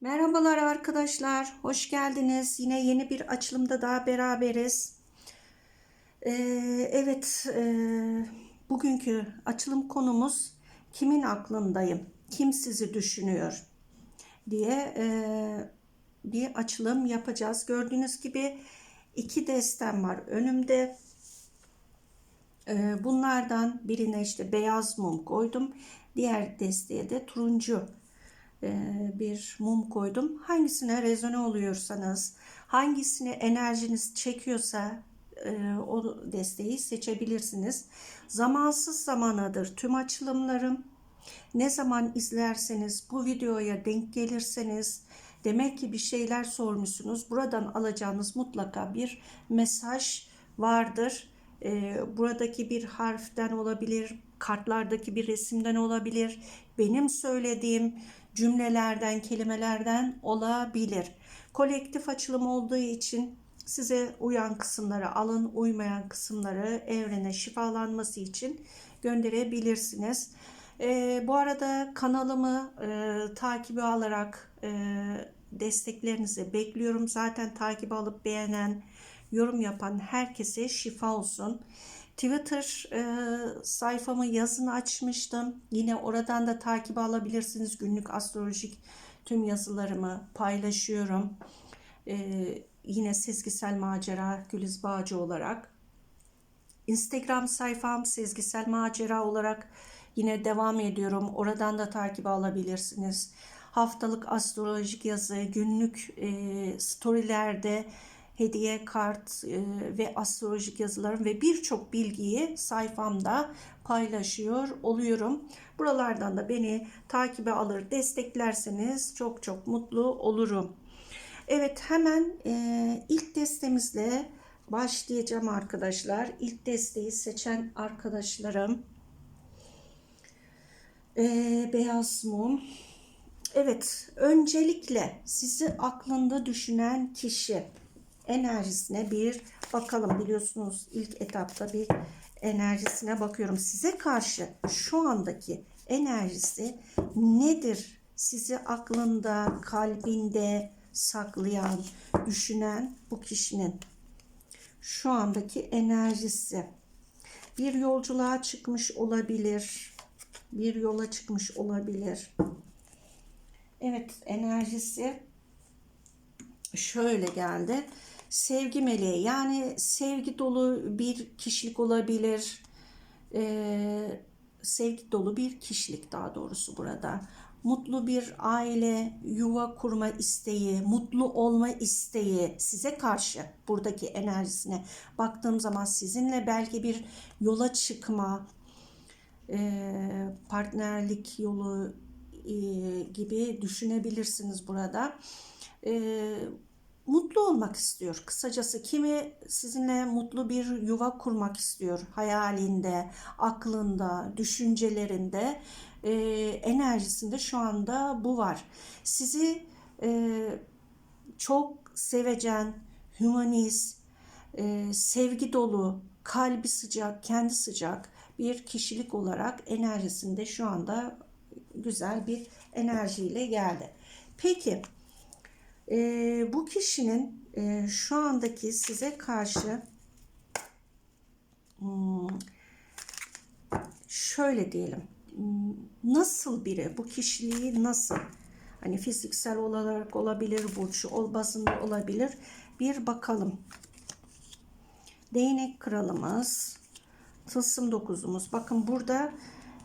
Merhabalar arkadaşlar, hoş geldiniz. Yine yeni bir açılımda daha beraberiz. Ee, evet, e, bugünkü açılım konumuz kimin aklındayım, kim sizi düşünüyor diye e, bir açılım yapacağız. Gördüğünüz gibi iki destem var önümde. Ee, bunlardan birine işte beyaz mum koydum, diğer desteğe de turuncu e, bir mum koydum. Hangisine rezone oluyorsanız, hangisine enerjiniz çekiyorsa e, o desteği seçebilirsiniz. Zamansız zamanadır tüm açılımlarım. Ne zaman izlerseniz, bu videoya denk gelirseniz demek ki bir şeyler sormuşsunuz. Buradan alacağınız mutlaka bir mesaj vardır. E, buradaki bir harften olabilir, kartlardaki bir resimden olabilir, benim söylediğim cümlelerden, kelimelerden olabilir. Kolektif açılım olduğu için size uyan kısımları alın, uymayan kısımları evrene şifalanması için gönderebilirsiniz. E, bu arada kanalımı e, takibi alarak e, desteklerinizi bekliyorum. Zaten takibi alıp beğenen, yorum yapan herkese şifa olsun. Twitter e, sayfamı yazın açmıştım. Yine oradan da takip alabilirsiniz. Günlük astrolojik tüm yazılarımı paylaşıyorum. E, yine Sezgisel Macera Güliz Bağcı olarak. Instagram sayfam Sezgisel Macera olarak yine devam ediyorum. Oradan da takip alabilirsiniz. Haftalık astrolojik yazı, günlük e, storylerde hediye kart e, ve astrolojik yazılarım ve birçok bilgiyi sayfamda paylaşıyor oluyorum. Buralardan da beni takibe alır desteklerseniz çok çok mutlu olurum. Evet hemen e, ilk destemizle başlayacağım arkadaşlar. İlk desteği seçen arkadaşlarım e, beyaz mum. Evet öncelikle sizi aklında düşünen kişi enerjisine bir bakalım. Biliyorsunuz ilk etapta bir enerjisine bakıyorum. Size karşı şu andaki enerjisi nedir? Sizi aklında, kalbinde saklayan, düşünen bu kişinin şu andaki enerjisi. Bir yolculuğa çıkmış olabilir. Bir yola çıkmış olabilir. Evet enerjisi şöyle geldi sevgi meleği yani sevgi dolu bir kişilik olabilir. Ee, sevgi dolu bir kişilik daha doğrusu burada. Mutlu bir aile, yuva kurma isteği, mutlu olma isteği size karşı buradaki enerjisine baktığım zaman sizinle belki bir yola çıkma, e, partnerlik yolu e, gibi düşünebilirsiniz burada. E, mutlu olmak istiyor. Kısacası kimi sizinle mutlu bir yuva kurmak istiyor. Hayalinde, aklında, düşüncelerinde, e, enerjisinde şu anda bu var. Sizi e, çok sevecen, humanist, e, sevgi dolu, kalbi sıcak, kendi sıcak bir kişilik olarak enerjisinde şu anda güzel bir enerjiyle geldi. Peki e, bu kişinin e, şu andaki size karşı hmm, şöyle diyelim hmm, nasıl biri? Bu kişiliği nasıl? Hani fiziksel olarak olabilir burcu ol olabilir. Bir bakalım. Değnek kralımız tılsım dokuzumuz. Bakın burada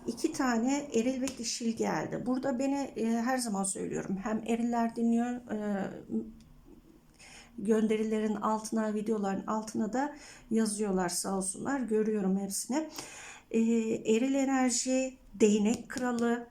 iki tane eril ve dişil geldi. Burada beni e, her zaman söylüyorum. Hem eriller dinliyor e, gönderilerin altına, videoların altına da yazıyorlar sağ olsunlar. Görüyorum hepsini. E, eril enerji, değnek kralı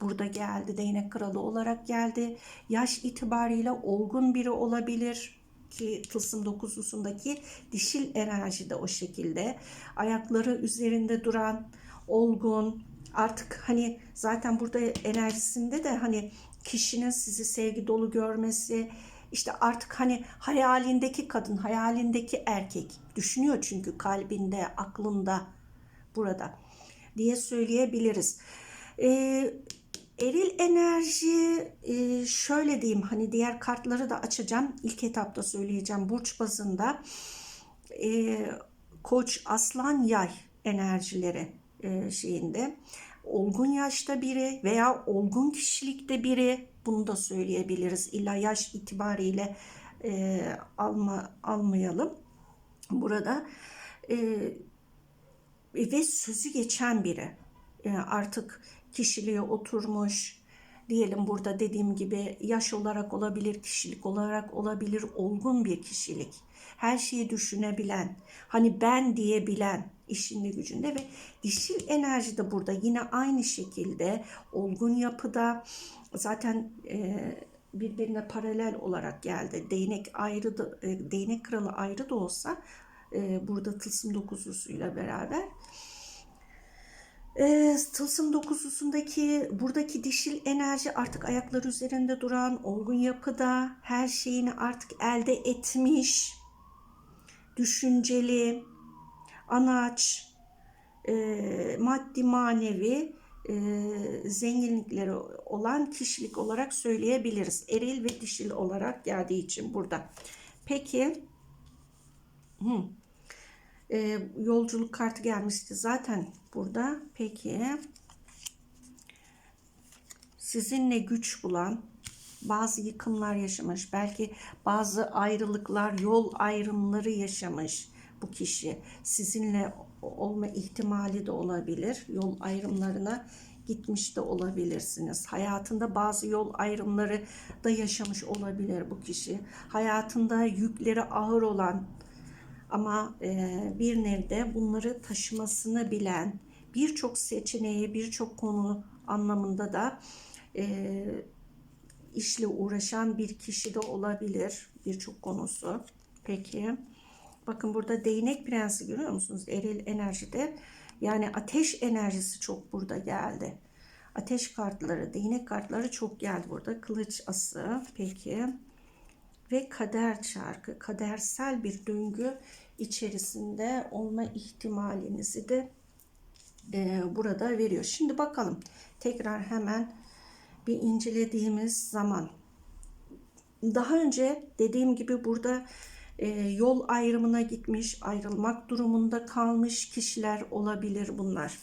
burada geldi. Değnek kralı olarak geldi. Yaş itibariyle olgun biri olabilir ki tılsım dokuzlusundaki dişil enerji de o şekilde. Ayakları üzerinde duran, olgun, artık hani zaten burada enerjisinde de hani kişinin sizi sevgi dolu görmesi, işte artık hani hayalindeki kadın, hayalindeki erkek düşünüyor çünkü kalbinde, aklında burada diye söyleyebiliriz. Ee, Eril enerji e, şöyle diyeyim hani diğer kartları da açacağım. İlk etapta söyleyeceğim burç bazında. E, Koç, Aslan, Yay enerjileri e, şeyinde. Olgun yaşta biri veya olgun kişilikte biri bunu da söyleyebiliriz. İlla yaş itibariyle e, alma almayalım. Burada e, ve sözü geçen biri. E, artık kişiliğe oturmuş, diyelim burada dediğim gibi yaş olarak olabilir, kişilik olarak olabilir, olgun bir kişilik. Her şeyi düşünebilen, hani ben diyebilen işinde gücünde ve dişil enerji de burada yine aynı şekilde olgun yapıda zaten e, birbirine paralel olarak geldi. Değnek ayrı da, e, değnek kralı ayrı da olsa e, burada tılsım dokuzlusuyla beraber e, tılsım dokuzlusundaki buradaki dişil enerji artık ayakları üzerinde duran, olgun yapıda, her şeyini artık elde etmiş, düşünceli, anaç, e, maddi manevi e, zenginlikleri olan kişilik olarak söyleyebiliriz. Eril ve dişil olarak geldiği için burada. Peki, hı, e, yolculuk kartı gelmişti zaten burada. Peki, sizinle güç bulan, bazı yıkımlar yaşamış, belki bazı ayrılıklar, yol ayrımları yaşamış bu kişi. Sizinle olma ihtimali de olabilir. Yol ayrımlarına gitmiş de olabilirsiniz. Hayatında bazı yol ayrımları da yaşamış olabilir bu kişi. Hayatında yükleri ağır olan ama e, bir nevde bunları taşımasını bilen, birçok seçeneği, birçok konu anlamında da e, işle uğraşan bir kişi de olabilir birçok konusu. Peki. Bakın burada değnek prensi görüyor musunuz? Eril enerjide. Yani ateş enerjisi çok burada geldi. Ateş kartları, değnek kartları çok geldi burada. Kılıç ası. Peki. Ve kader çarkı. Kadersel bir döngü içerisinde olma ihtimalinizi de e, burada veriyor. Şimdi bakalım. Tekrar hemen bir incelediğimiz zaman. Daha önce dediğim gibi burada e, yol ayrımına gitmiş, ayrılmak durumunda kalmış kişiler olabilir bunlar.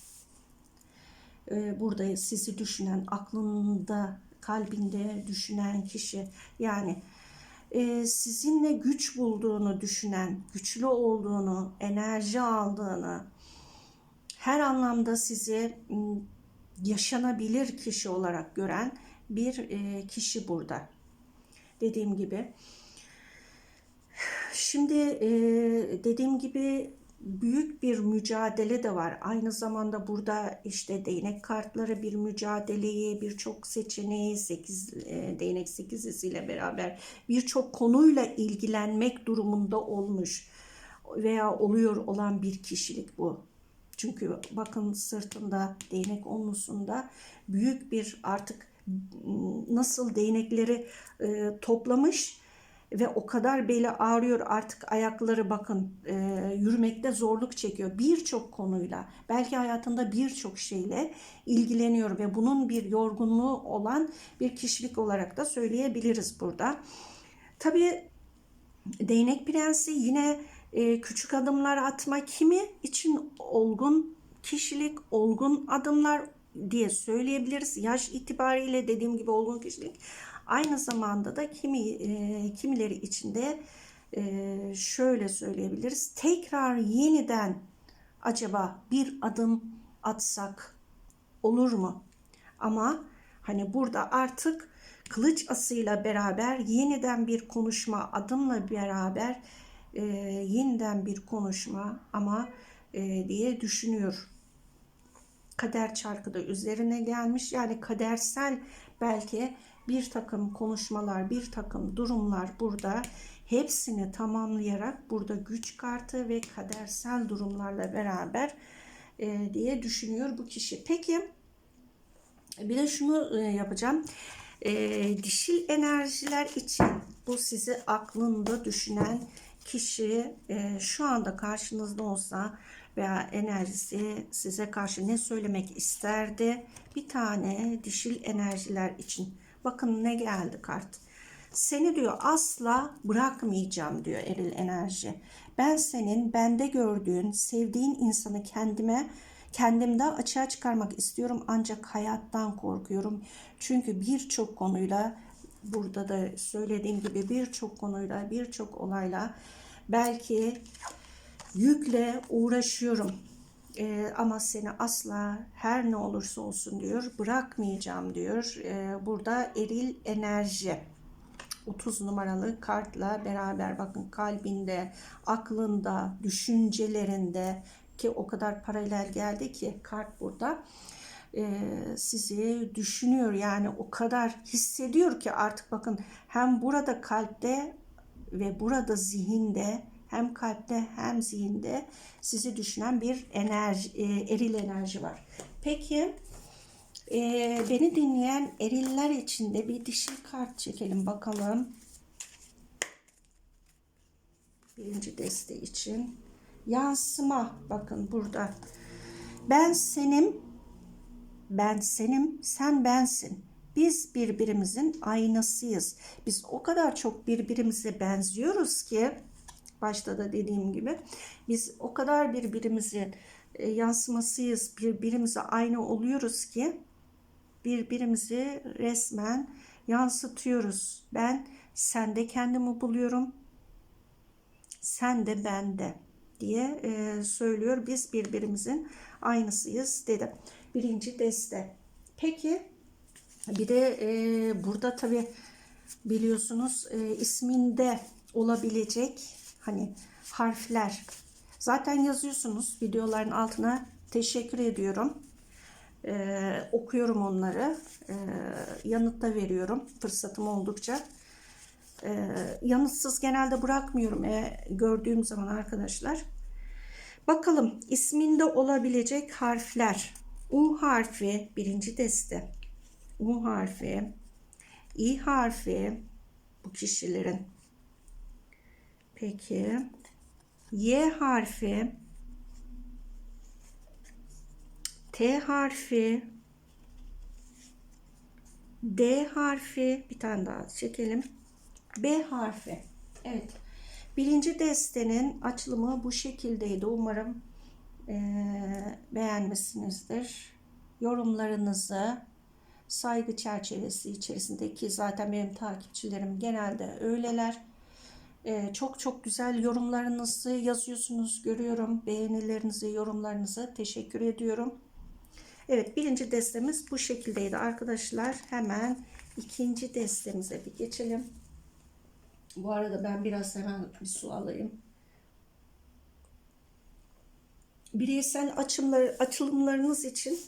E, burada sizi düşünen, aklında, kalbinde düşünen kişi yani e, sizinle güç bulduğunu düşünen, güçlü olduğunu, enerji aldığını, her anlamda sizi yaşanabilir kişi olarak gören bir e, kişi burada. Dediğim gibi Şimdi e, dediğim gibi büyük bir mücadele de var. Aynı zamanda burada işte değnek kartları bir mücadeleyi, birçok seçeneği, 8 e, değnek 8 ile beraber birçok konuyla ilgilenmek durumunda olmuş veya oluyor olan bir kişilik bu. Çünkü bakın sırtında değnek onlusunda büyük bir artık nasıl değnekleri e, toplamış ve o kadar beli ağrıyor artık ayakları bakın e, yürümekte zorluk çekiyor birçok konuyla belki hayatında birçok şeyle ilgileniyor ve bunun bir yorgunluğu olan bir kişilik olarak da söyleyebiliriz burada. Tabii değnek prensi yine e, küçük adımlar atma kimi için olgun kişilik, olgun adımlar diye söyleyebiliriz. Yaş itibariyle dediğim gibi olgun kişilik Aynı zamanda da kimi e, kimileri içinde e, şöyle söyleyebiliriz. Tekrar yeniden acaba bir adım atsak olur mu? Ama hani burada artık kılıç asıyla beraber yeniden bir konuşma, adımla beraber e, yeniden bir konuşma ama e, diye düşünüyor. Kader çarkı da üzerine gelmiş. Yani kadersel belki bir takım konuşmalar, bir takım durumlar burada hepsini tamamlayarak burada güç kartı ve kadersel durumlarla beraber e, diye düşünüyor bu kişi. Peki bir de şunu e, yapacağım. E, dişil enerjiler için bu sizi aklında düşünen kişi e, şu anda karşınızda olsa veya enerjisi size karşı ne söylemek isterdi? Bir tane dişil enerjiler için. Bakın ne geldi kart. Seni diyor asla bırakmayacağım diyor eril enerji. Ben senin bende gördüğün, sevdiğin insanı kendime kendimde açığa çıkarmak istiyorum ancak hayattan korkuyorum. Çünkü birçok konuyla burada da söylediğim gibi birçok konuyla, birçok olayla belki yükle uğraşıyorum. Ee, ama seni asla her ne olursa olsun diyor bırakmayacağım diyor. Ee, burada eril enerji 30 numaralı kartla beraber bakın kalbinde, aklında, düşüncelerinde ki o kadar paralel geldi ki kart burada e, sizi düşünüyor yani o kadar hissediyor ki artık bakın hem burada kalpte ve burada zihinde hem kalpte hem zihinde sizi düşünen bir enerji, e, eril enerji var. Peki e, beni dinleyen eriller için de bir dişil kart çekelim bakalım. Birinci deste için. Yansıma bakın burada. Ben senim, ben senim, sen bensin. Biz birbirimizin aynasıyız. Biz o kadar çok birbirimize benziyoruz ki başta da dediğim gibi biz o kadar birbirimizin e, yansımasıyız, birbirimize aynı oluyoruz ki birbirimizi resmen yansıtıyoruz. Ben sende kendimi buluyorum. Sen de bende diye e, söylüyor. Biz birbirimizin aynısıyız dedi. Birinci deste. Peki bir de e, burada tabi biliyorsunuz e, isminde olabilecek hani harfler zaten yazıyorsunuz videoların altına teşekkür ediyorum. Ee, okuyorum onları. Ee, yanıt da veriyorum fırsatım oldukça. Ee, yanıtsız genelde bırakmıyorum e, gördüğüm zaman arkadaşlar. Bakalım isminde olabilecek harfler. U harfi birinci deste. U harfi. İ harfi bu kişilerin. Peki. Y harfi. T harfi. D harfi. Bir tane daha çekelim. B harfi. Evet. Birinci destenin açılımı bu şekildeydi. Umarım e, beğenmişsinizdir. Yorumlarınızı saygı çerçevesi içerisindeki zaten benim takipçilerim genelde öyleler. E, çok çok güzel yorumlarınızı yazıyorsunuz. Görüyorum beğenilerinizi, yorumlarınızı. Teşekkür ediyorum. Evet birinci destemiz bu şekildeydi arkadaşlar. Hemen ikinci destemize bir geçelim. Bu arada ben biraz hemen bir su alayım. Bireysel açımlar, açılımlarınız için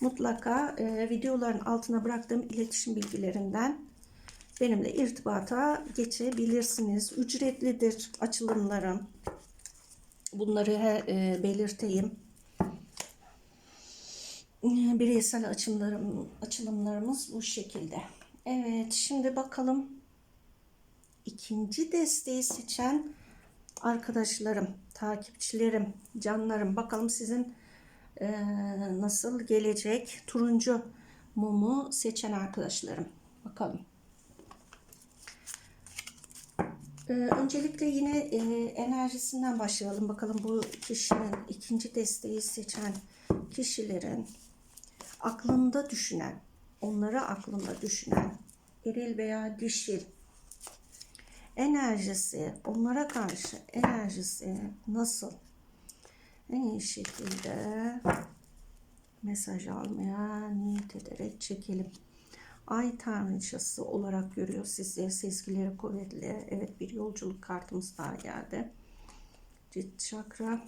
mutlaka e, videoların altına bıraktığım iletişim bilgilerinden benimle irtibata geçebilirsiniz. Ücretlidir açılımlarım. Bunları e, belirteyim. Bireysel açımlarım, açılımlarımız bu şekilde. Evet şimdi bakalım ikinci desteği seçen arkadaşlarım, takipçilerim, canlarım bakalım sizin e, nasıl gelecek turuncu mumu seçen arkadaşlarım. Bakalım. Ee, öncelikle yine e, enerjisinden başlayalım. Bakalım bu kişinin ikinci desteği seçen kişilerin aklında düşünen, onları aklında düşünen eril veya dişil enerjisi, onlara karşı enerjisi nasıl en iyi şekilde mesaj almaya niyet ederek çekelim. Ay tanrıçası olarak görüyor sizi. Sezgileri kuvvetli. Evet bir yolculuk kartımız daha geldi. Cilt çakra.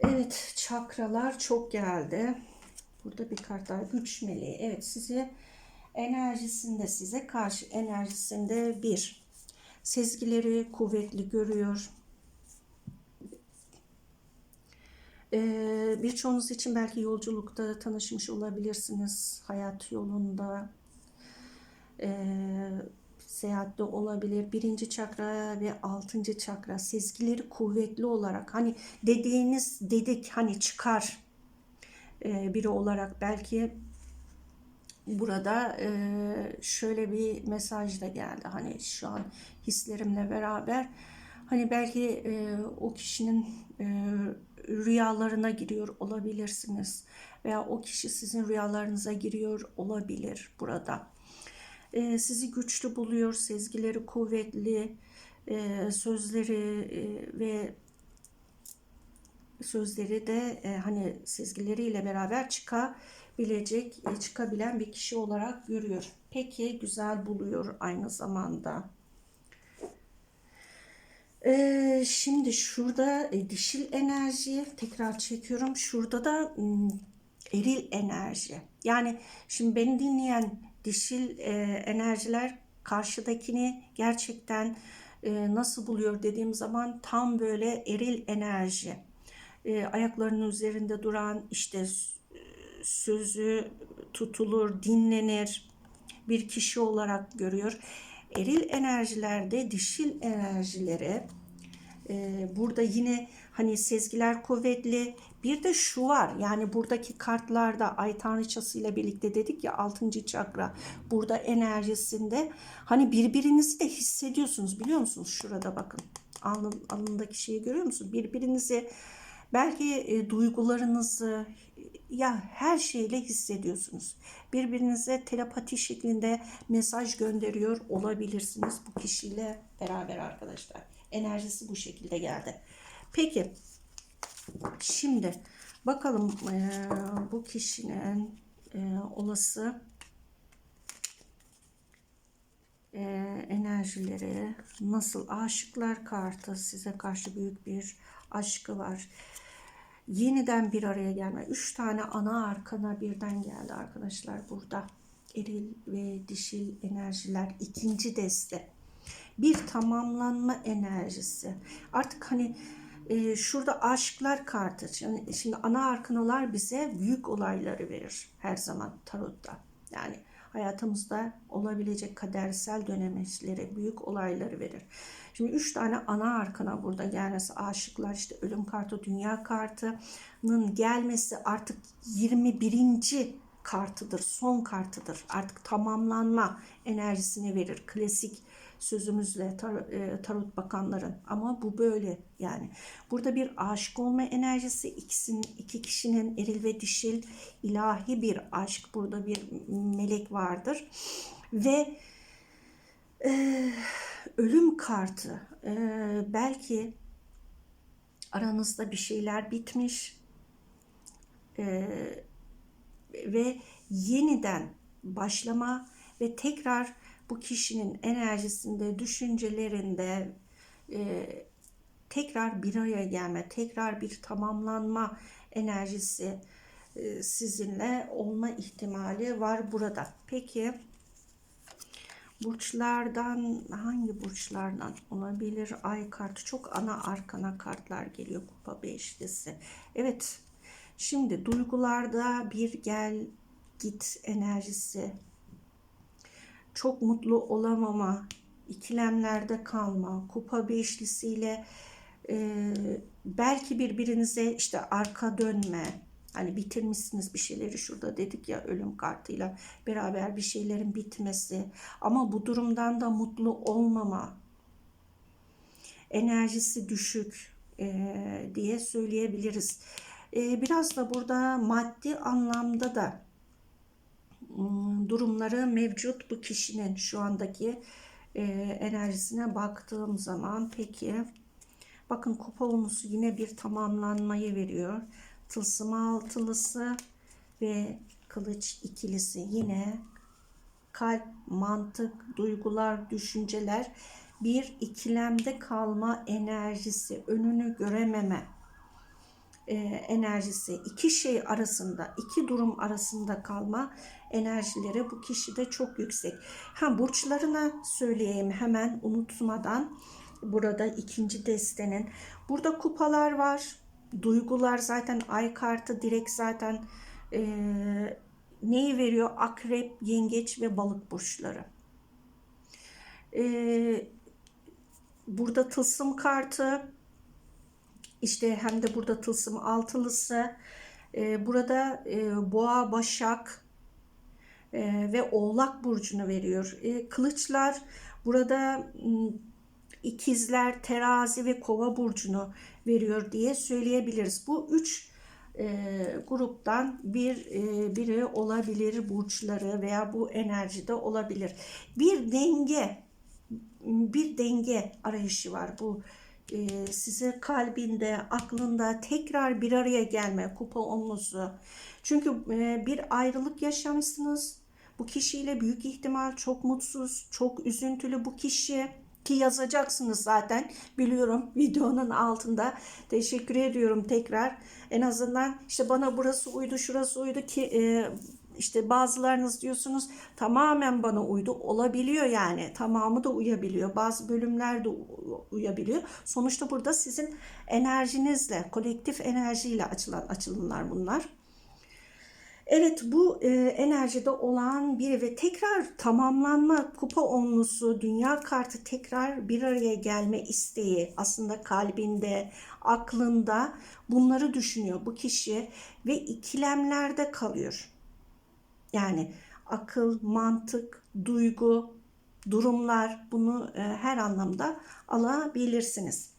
Evet çakralar çok geldi. Burada bir kart daha güç meleği. Evet size enerjisinde size karşı enerjisinde bir sezgileri kuvvetli görüyor. Ee, birçoğunuz için belki yolculukta tanışmış olabilirsiniz. Hayat yolunda. Ee, seyahatte olabilir. Birinci çakra ve altıncı çakra sezgileri kuvvetli olarak hani dediğiniz dedik hani çıkar e, biri olarak belki burada e, şöyle bir mesaj da geldi. Hani şu an hislerimle beraber hani belki e, o kişinin e, rüyalarına giriyor olabilirsiniz veya o kişi sizin rüyalarınıza giriyor olabilir burada. E, sizi güçlü buluyor, sezgileri kuvvetli, e, sözleri e, ve sözleri de e, hani sezgileriyle beraber çıkabilecek, e, çıkabilen bir kişi olarak görüyor. Peki güzel buluyor aynı zamanda. Şimdi şurada e, dişil enerji tekrar çekiyorum. Şurada da eril enerji. Yani şimdi beni dinleyen dişil e, enerjiler karşıdakini gerçekten e, nasıl buluyor dediğim zaman tam böyle eril enerji ayaklarının üzerinde duran işte sözü tutulur, dinlenir bir kişi olarak görüyor. Eril enerjilerde dişil enerjileri e, burada yine hani sezgiler kuvvetli bir de şu var yani buradaki kartlarda ay tanrıçası ile birlikte dedik ya 6. çakra burada enerjisinde hani birbirinizi de hissediyorsunuz biliyor musunuz şurada bakın alnın, alnındaki şeyi görüyor musunuz birbirinizi Belki e, duygularınızı ya her şeyle hissediyorsunuz. Birbirinize telepati şeklinde mesaj gönderiyor olabilirsiniz bu kişiyle beraber arkadaşlar. Enerjisi bu şekilde geldi. Peki şimdi bakalım e, bu kişinin e, olası e, enerjileri nasıl aşıklar kartı size karşı büyük bir aşkı var yeniden bir araya gelme. Üç tane ana arkana birden geldi arkadaşlar burada. Eril ve dişil enerjiler ikinci deste. Bir tamamlanma enerjisi. Artık hani e, şurada aşklar kartı. Yani şimdi ana arkanalar bize büyük olayları verir her zaman tarotta. Yani hayatımızda olabilecek kadersel dönemeçleri, büyük olayları verir. Şimdi üç tane ana arkana burada gelmesi aşıklar işte ölüm kartı, dünya kartının gelmesi artık 21. kartıdır, son kartıdır. Artık tamamlanma enerjisini verir. Klasik sözümüzle tar e, tarot bakanların. Ama bu böyle yani. Burada bir aşık olma enerjisi ikisinin iki kişinin eril ve dişil ilahi bir aşk. Burada bir melek vardır. Ve e, ölüm kartı. E, belki aranızda bir şeyler bitmiş. E, ve yeniden başlama ve tekrar bu kişinin enerjisinde, düşüncelerinde e, tekrar bir araya gelme, tekrar bir tamamlanma enerjisi e, sizinle olma ihtimali var burada. Peki burçlardan hangi burçlardan olabilir? Ay kartı çok ana arkana kartlar geliyor kupa beşlisi. Evet şimdi duygularda bir gel git enerjisi çok mutlu olamama, ikilemlerde kalma, kupa beşlisiyle e, belki birbirinize işte arka dönme, hani bitirmişsiniz bir şeyleri şurada dedik ya ölüm kartıyla beraber bir şeylerin bitmesi ama bu durumdan da mutlu olmama, enerjisi düşük e, diye söyleyebiliriz. E, biraz da burada maddi anlamda da Hmm, durumları mevcut bu kişinin şu andaki e, enerjisine baktığım zaman peki bakın kupa olmusu yine bir tamamlanmayı veriyor. Tılsım altılısı ve kılıç ikilisi yine kalp, mantık, duygular, düşünceler bir ikilemde kalma enerjisi, önünü görememe e, enerjisi, iki şey arasında, iki durum arasında kalma enerjileri bu kişide çok yüksek. Ha burçlarına söyleyeyim hemen unutmadan. Burada ikinci destenin. Burada kupalar var. Duygular zaten ay kartı direkt zaten e, neyi veriyor? Akrep, yengeç ve balık burçları. Ee, burada tılsım kartı işte hem de burada tılsım altılısı Ee, burada e, boğa başak e, ve oğlak burcunu veriyor. E, kılıçlar burada ikizler terazi ve kova burcunu veriyor diye söyleyebiliriz. Bu üç e, gruptan bir e, biri olabilir burçları veya bu enerjide olabilir. Bir denge bir denge arayışı var bu e, size kalbinde aklında tekrar bir araya gelme kupa onlusu çünkü e, bir ayrılık yaşamışsınız. Bu kişiyle büyük ihtimal çok mutsuz çok üzüntülü bu kişi ki yazacaksınız zaten. Biliyorum videonun altında. Teşekkür ediyorum tekrar. En azından işte bana burası uydu şurası uydu ki e, işte bazılarınız diyorsunuz tamamen bana uydu. Olabiliyor yani. Tamamı da uyabiliyor. Bazı bölümler de uyabiliyor. Sonuçta burada sizin enerjinizle kolektif enerjiyle açılan açılımlar bunlar. Evet bu e, enerjide olan biri ve tekrar tamamlanma kupa onlusu dünya kartı tekrar bir araya gelme isteği aslında kalbinde aklında bunları düşünüyor bu kişi ve ikilemlerde kalıyor. Yani akıl, mantık, duygu, durumlar bunu e, her anlamda alabilirsiniz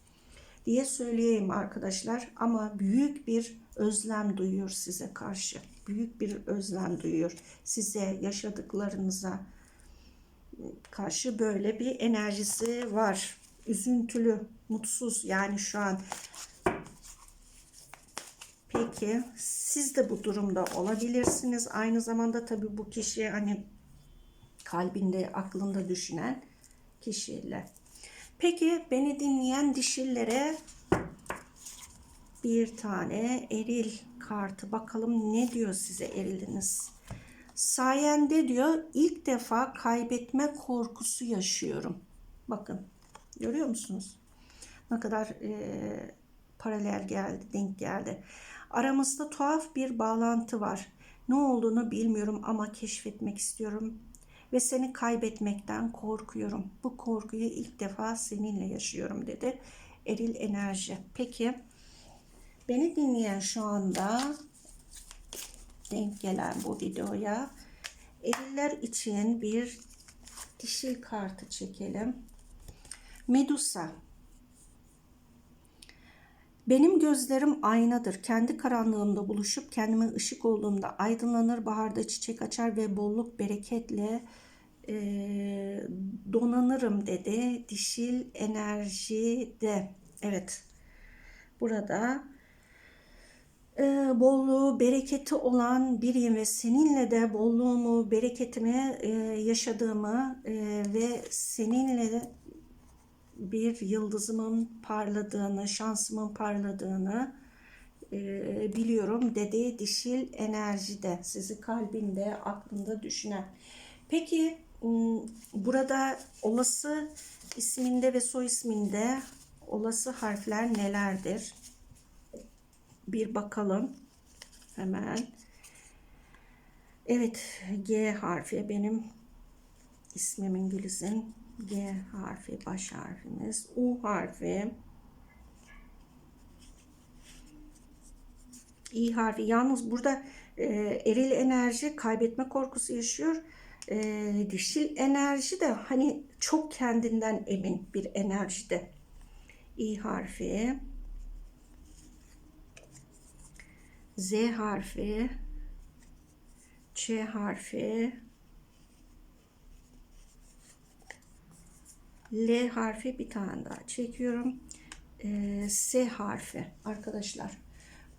diye söyleyeyim arkadaşlar ama büyük bir özlem duyuyor size karşı. Büyük bir özlem duyuyor size yaşadıklarınıza karşı böyle bir enerjisi var. Üzüntülü, mutsuz yani şu an. Peki siz de bu durumda olabilirsiniz. Aynı zamanda tabii bu kişi hani kalbinde, aklında düşünen kişiyle. Peki beni dinleyen dişillere bir tane eril kartı bakalım ne diyor size eriliniz. Sayende diyor ilk defa kaybetme korkusu yaşıyorum. Bakın görüyor musunuz? Ne kadar e, paralel geldi, denk geldi. Aramızda tuhaf bir bağlantı var. Ne olduğunu bilmiyorum ama keşfetmek istiyorum ve seni kaybetmekten korkuyorum. Bu korkuyu ilk defa seninle yaşıyorum dedi. Eril enerji. Peki beni dinleyen şu anda denk gelen bu videoya eriller için bir dişil kartı çekelim. Medusa. Benim gözlerim aynadır. Kendi karanlığımda buluşup kendime ışık olduğumda aydınlanır, baharda çiçek açar ve bolluk bereketle e, donanırım dedi. Dişil enerji de. Evet. Burada e, bolluğu, bereketi olan biriyim ve seninle de bolluğumu, bereketimi e, yaşadığımı e, ve seninle bir yıldızımın parladığını, şansımın parladığını e, biliyorum dedi dişil enerjide sizi kalbinde, aklında düşünen. Peki burada olası isminde ve soy isminde olası harfler nelerdir? Bir bakalım hemen. Evet G harfi benim ismimin Güliz'in G harfi baş harfimiz. U harfi. İ harfi. Yalnız burada e, eril enerji kaybetme korkusu yaşıyor. E, dişil enerji de hani çok kendinden emin bir enerjide. İ harfi. Z harfi. Ç harfi. L harfi bir tane daha çekiyorum. Ee, S harfi arkadaşlar.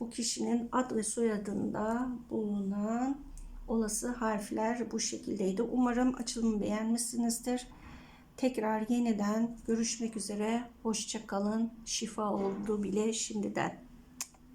Bu kişinin ad ve soyadında bulunan olası harfler bu şekildeydi. Umarım açılımı beğenmişsinizdir. Tekrar yeniden görüşmek üzere. Hoşçakalın. Şifa oldu bile şimdiden.